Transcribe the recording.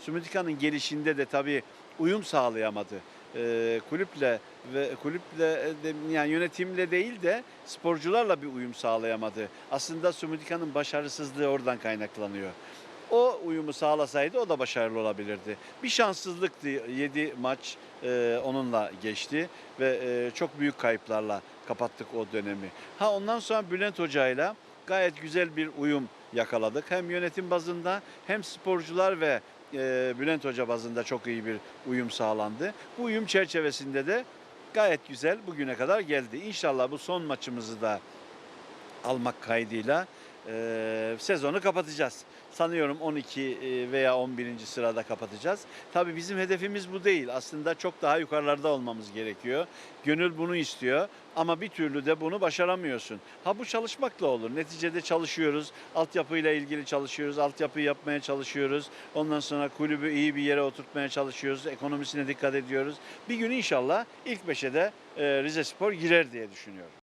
Sumudika'nın gelişinde de tabii uyum sağlayamadı. Ee, kulüple ve kulüple de, yani yönetimle değil de sporcularla bir uyum sağlayamadı. Aslında Sumudika'nın başarısızlığı oradan kaynaklanıyor. O uyumu sağlasaydı o da başarılı olabilirdi. Bir şanssızlıktı 7 maç e, onunla geçti ve e, çok büyük kayıplarla kapattık o dönemi. Ha ondan sonra Bülent Hoca'yla gayet güzel bir uyum yakaladık. Hem yönetim bazında hem sporcular ve e, Bülent Hoca bazında çok iyi bir uyum sağlandı. Bu uyum çerçevesinde de gayet güzel bugüne kadar geldi. İnşallah bu son maçımızı da almak kaydıyla e, sezonu kapatacağız. Sanıyorum 12 e, veya 11. sırada kapatacağız. Tabii bizim hedefimiz bu değil. Aslında çok daha yukarılarda olmamız gerekiyor. Gönül bunu istiyor ama bir türlü de bunu başaramıyorsun. Ha bu çalışmakla olur. Neticede çalışıyoruz. Altyapıyla ilgili çalışıyoruz. Altyapıyı yapmaya çalışıyoruz. Ondan sonra kulübü iyi bir yere oturtmaya çalışıyoruz. Ekonomisine dikkat ediyoruz. Bir gün inşallah ilk beşe de Rize Spor girer diye düşünüyorum.